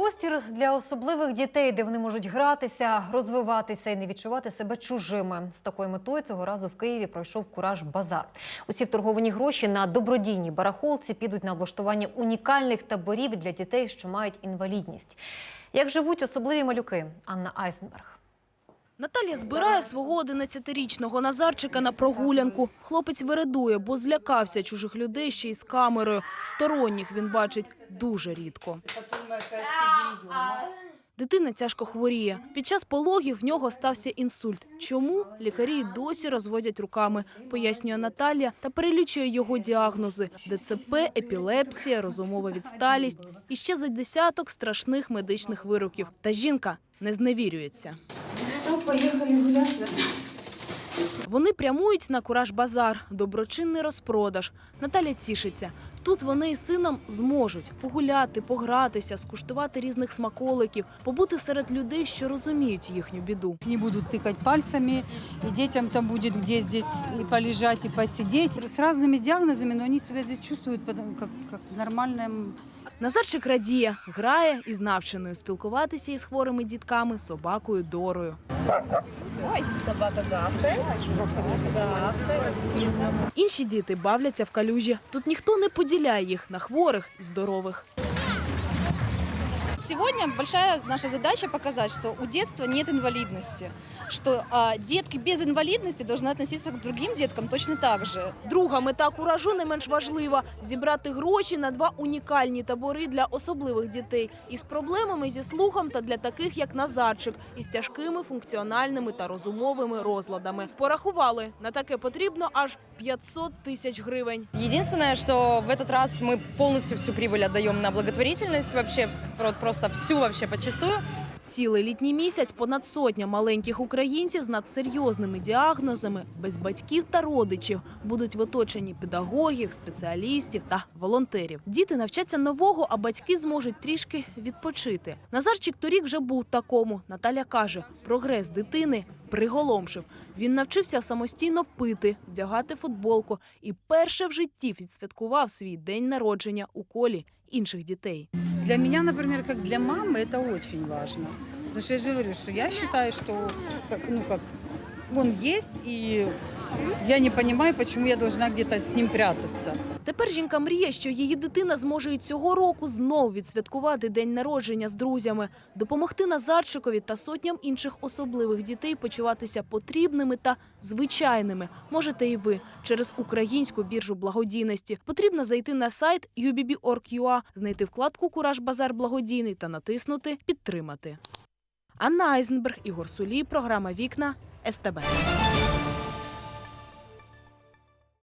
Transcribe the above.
Простір для особливих дітей, де вони можуть гратися, розвиватися і не відчувати себе чужими. З такою метою цього разу в Києві пройшов кураж базар. Усі вторговані гроші на добродійній барахолці підуть на облаштування унікальних таборів для дітей, що мають інвалідність. Як живуть особливі малюки? Анна Айзенберг. Наталія збирає свого 11-річного Назарчика на прогулянку. Хлопець вередує, бо злякався чужих людей ще й з камерою. Сторонніх він бачить дуже рідко. Дитина тяжко хворіє. Під час пологів в нього стався інсульт. Чому? Лікарі й досі розводять руками, пояснює Наталія та перелічує його діагнози – ДЦП, епілепсія, розумова відсталість і ще за десяток страшних медичних вироків. Та жінка не зневірюється. Вони прямують на Кураж-базар, доброчинний розпродаж. Наталя тішиться. Тут вони із сином зможуть погуляти, погратися, скуштувати різних смаколиків, побути серед людей, що розуміють їхню біду. не будут тыкать пальцами, и детям там будет где здесь и полежать, и посидеть. С разными диагнозами, но они себя здесь чувствуют потом как, как в нормальном Назарчик радіє, грає із навченою спілкуватися із хворими дітками собакою Дорою. Інші діти бавляться в калюжі. Тут ніхто не поділяє їх на хворих і здорових. Сегодня большая наша задача показать, что у детства нет инвалидности, что а, детки без инвалидности должны относиться к другим деткам точно так же. Друга мета куражу не менш важлива – зібрати гроші на два унікальні табори для особливих дітей із проблемами зі слухом та для таких, як Назарчик, із тяжкими функціональними та розумовими розладами. Порахували, на таке потрібно аж 500 тисяч гривень. Единственное, что в этот раз мы полностью всю прибыль отдаем на благотворительность, вообще про- просто всю вообще почистую. Цілий літній місяць понад сотня маленьких українців з надсерйозними діагнозами, без батьків та родичів будуть в оточенні педагогів, спеціалістів та волонтерів. Діти навчаться нового, а батьки зможуть трішки відпочити. Назарчик торік вже був такому. Наталя каже, прогрес дитини приголомшив. Він навчився самостійно пити, вдягати футболку і перше в житті відсвяткував свій день народження у колі інших дітей. Для мене, наприклад, як для мами, це очень важно. Потому что я же говорю, что я считаю, что ну, как он есть, и я не понимаю, почему я должна где-то с ним прятаться. Тепер жінка мріє, що її дитина зможе і цього року знов відсвяткувати день народження з друзями, допомогти Назарчикові та сотням інших особливих дітей почуватися потрібними та звичайними. Можете і ви через українську біржу благодійності. Потрібно зайти на сайт ubb.org.ua, знайти вкладку Кураж Базар благодійний та натиснути Підтримати. Анна Айзенберг, Ігор Сулій, програма Вікна Esteban.